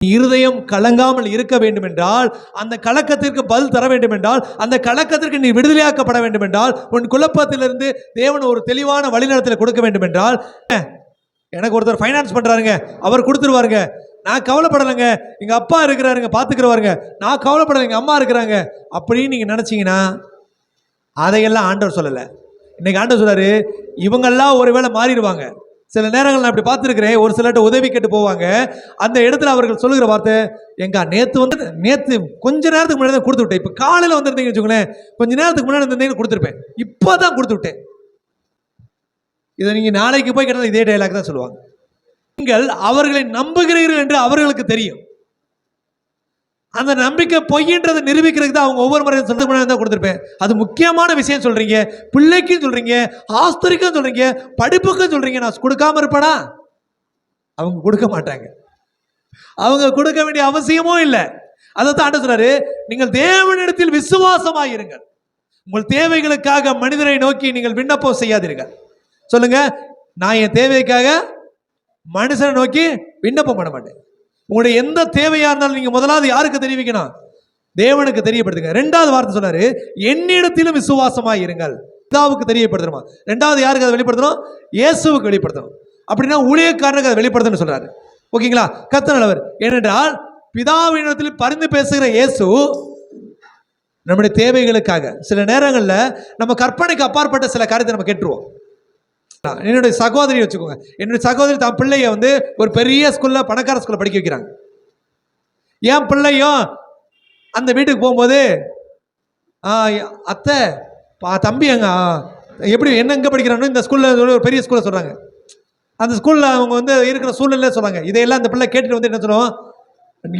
இருதயம் கலங்காமல் இருக்க வேண்டும் என்றால் அந்த கலக்கத்திற்கு பதில் தர வேண்டும் என்றால் அந்த கலக்கத்திற்கு நீ விடுதலையாக்கப்பட வேண்டும் என்றால் உன் குழப்பத்திலிருந்து தேவன் ஒரு தெளிவான வழிநடத்தில் கொடுக்க வேண்டும் என்றால் எனக்கு ஒருத்தர் ஃபைனான்ஸ் பண்ணுறாருங்க அவர் கொடுத்துருவாருங்க. நான் கவலைப்படலைங்க எங்கள் அப்பா இருக்கிறாருங்க பார்த்துக்கிறவாருங்க நான் கவலைப்படலை எங்கள் அம்மா இருக்கிறாங்க. அப்படின்னு நீங்கள் நினச்சிங்கன்னா அதையெல்லாம் ஆண்டவர் சொல்லலை. இன்றைக்கி ஆண்டவர் சொல்கிறாரு இவங்கெல்லாம் ஒருவேளை மாறிடுவாங்க. சில நேரங்கள் நான் இப்படி பார்த்துருக்கிறேன். ஒரு சிலர்கிட்ட உதவி கேட்டு போவாங்க. அந்த இடத்துல அவர்கள் சொல்லுகிற வார்த்தை எங்க நேத்து வந்து நேத்து கொஞ்ச நேரத்துக்கு முன்னாடி தான் கொடுத்து விட்டேன். இப்போ காலையில் வந்திருந்தீங்கன்னு வச்சுக்கோங்களேன் கொஞ்ச நேரத்துக்கு முன்னாடி வந்திருந்தீங்கன்னு கொடுத்துருப்பேன். இப்போ தான் கொடுத்து விட்டேன். இதை நீங்கள் நாளைக்கு போய் கேட்டால் இதே டைலாக் தான் சொல்லுவாங்க. நீங்கள் அவர்களை நம்புகிறீர்கள் என்று அவர்களுக்கு தெரியும். அந்த நம்பிக்கை பொய்ன்றதை நிரூபிக்கிறதுக்கு தான் அவங்க ஒவ்வொரு முறையும் சொல்றது தான் கொடுத்துருப்பேன். அது முக்கியமான விஷயம் சொல்கிறீங்க பிள்ளைக்கும் சொல்கிறீங்க ஆஸ்திரிக்கும் சொல்கிறீங்க படிப்புக்கும் சொல்கிறீங்க நான் கொடுக்காம இருப்பேனா? அவங்க கொடுக்க மாட்டாங்க. அவங்க கொடுக்க வேண்டிய அவசியமும் இல்லை. அதை தான் ஆண்டு சொல்கிறாரு நீங்கள் தேவனிடத்தில் விசுவாசமாயிருங்கள். உங்கள் தேவைகளுக்காக மனிதரை நோக்கி நீங்கள் விண்ணப்பம் செய்யாதீர்கள். சொல்லுங்கள் நான் என் தேவைக்காக மனுஷனை நோக்கி விண்ணப்பம் பண்ண மாட்டேன். உங்களுடைய எந்த தேவையா இருந்தாலும் நீங்க முதலாவது யாருக்கு தெரிவிக்கணும்? தேவனுக்கு தெரியப்படுத்துங்க. ரெண்டாவது வார்த்தை சொன்னாரு என்னிடத்திலும் விசுவாசமாக இருங்கள். பிதாவுக்கு தெரியப்படுத்தணுமா? ரெண்டாவது யாருக்கு அதை வெளிப்படுத்தணும்? இயேசுவுக்கு வெளிப்படுத்தணும். அப்படின்னா ஊழியக்காரனுக்கு அதை வெளிப்படுத்தணும்னு சொல்றாரு. ஓகேங்களா? கத்த நல்லவர். ஏனென்றால் பிதாவினத்தில் பரிந்து பேசுகிற இயேசு நம்முடைய தேவைகளுக்காக சில நேரங்களில் நம்ம கற்பனைக்கு அப்பாற்பட்ட சில காரியத்தை நம்ம கேட்டுருவோம். என்னுடைய சகோதரி வச்சுக்கோங்க. என்னுடைய சகோதரி தான் பிள்ளைய வந்து ஒரு பெரிய ஸ்கூல்ல பணக்கார ஸ்கூல்ல படிக்க வைக்கிறாங்க. என் பிள்ளையும் அந்த வீட்டுக்கு போகும்போது "ஆ, அத்தை பா தம்பி அங்க எப்படி என்ன எங்கே படிக்கிறானோ இந்த ஸ்கூலில் ஒரு பெரிய ஸ்கூலில் சொல்கிறாங்க அந்த ஸ்கூலில் அவங்க வந்து இருக்கிற சூழ்நிலை சொல்கிறாங்க இதையெல்லாம் அந்த பிள்ளை கேட்டுட்டு வந்து என்ன சொல்லுவோம்?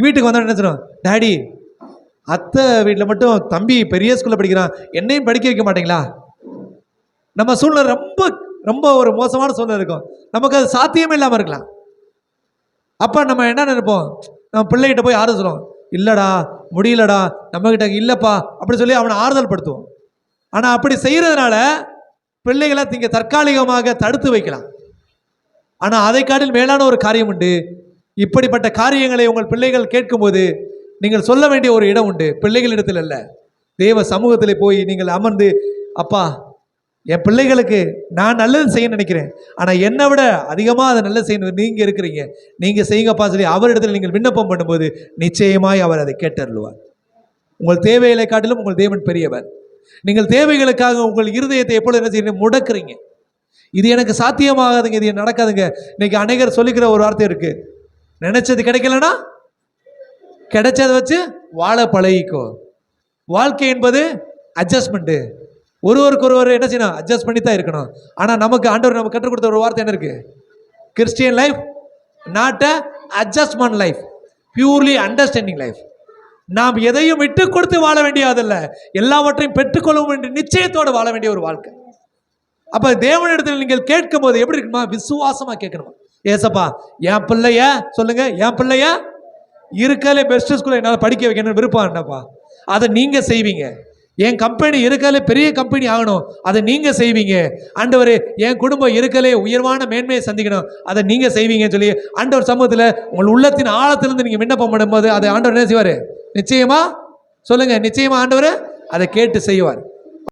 வீட்டுக்கு வந்தால் என்ன சொல்லுவோம்? டாடி அத்தை வீட்டில் மட்டும் தம்பி பெரிய ஸ்கூலில் படிக்கிறான். என்னையும் படிக்க வைக்க மாட்டீங்களா? நம்ம சூழ்நிலை ரொம்ப ரொம்ப ஒரு மோசமான சூழ்நிலை இருக்கும். நமக்கு அது சாத்தியமே இல்லாமல் இருக்கலாம். அப்போ நம்ம என்ன நினைப்போம்? நம்ம பிள்ளைகிட்ட போய் ஆறுதல் சொல்லுவோம். இல்லைடா முடியலடா நம்மக்கிட்ட இல்லைப்பா அப்படி சொல்லி அவனை ஆறுதல் படுத்துவோம் ஆனால் அப்படி செய்கிறதுனால பிள்ளைகளை நீங்கள் தற்காலிகமாக தடுத்து வைக்கலாம். ஆனால் அதை காட்டில் மேலான ஒரு காரியம் உண்டு. இப்படிப்பட்ட காரியங்களை உங்கள் பிள்ளைகள் கேட்கும்போது நீங்கள் சொல்ல வேண்டிய ஒரு இடம் உண்டு. பிள்ளைகளிடத்தில் அல்ல. தேவ சமூகத்தில் போய் நீங்கள் அமர்ந்து அப்பா என் பிள்ளைகளுக்கு நான் நல்லது செய்ய நினைக்கிறேன். ஆனால் என்னை விட அதிகமாக அதை நல்லது செய்யணும் நீங்கள் இருக்கிறீங்க. நீங்கள் செய்யுங்கப்பா சொல்லி அவரிடத்தில் நீங்கள் விண்ணப்பம் பண்ணும்போது நிச்சயமாய் அவர் அதை கேட்டருள்வார். உங்கள் தேவைகளை காட்டிலும் உங்கள் தேவன் பெரியவர். நீங்கள் தேவைகளுக்காக உங்கள் இருதயத்தை எப்பொழுது என்ன செய்யணும் முடக்குறீங்க. இது எனக்கு சாத்தியமாகாதுங்க இது எனக்கு நடக்காதுங்க. இன்னைக்கு அநேகர் சொல்லிக்கிற ஒரு வார்த்தை இருக்கு. நினைச்சது கிடைக்கலனா கிடைச்சதை வச்சு வாழ பழகிக்கோ. வாழ்க்கை என்பது அட்ஜஸ்ட்மெண்ட்டு ஒருவருக்கு ஒருவர் என்ன செய்யணும்? அட்ஜஸ்ட் பண்ணி தான் இருக்கணும். ஆனால் நமக்கு ஆண்டவர் நமக்கு கற்றுக் கொடுத்த ஒரு வார்த்தை என்ன இருக்கு Christian life not a adjustment life purely understanding life நாம் எதையும் விட்டு கொடுத்து வாழ வேண்டியதில்ல. எல்லாவற்றையும் பெற்றுக்கொள்ளும் என்று நிச்சயத்தோடு வாழ வேண்டிய ஒரு வாழ்க்கை. அப்போ தேவனிடத்தில் நீங்கள் கேட்கும் போது எப்படி இருக்குமா? விசுவாசமாக கேட்கணுமா? ஏசப்பா என் பிள்ளைய சொல்லுங்க என் பிள்ளைய இருக்கலே பெஸ்ட் ஸ்கூலில் என்னால் படிக்க வைக்கணும்னு விருப்பம் என்னப்பா? அதை நீங்கள் செய்வீங்க. என் கம்பெனி இருக்கலே பெரிய கம்பெனி ஆகணும். அதை நீங்கள் செய்வீங்க. ஆண்டவர் என் குடும்பம் இருக்கலே உயர்வான மேன்மையை சந்திக்கணும். அதை நீங்கள் செய்வீங்கன்னு சொல்லி ஆண்டவர் சமூகத்தில் உங்கள் உள்ளத்தின் ஆழத்திலிருந்து நீங்கள் விண்ணப்பம் பண்ணும்போது அதை ஆண்டவர் என்ன செய்வார்? நிச்சயமா? சொல்லுங்கள் நிச்சயமா ஆண்டவர்? அதை கேட்டு செய்வார்.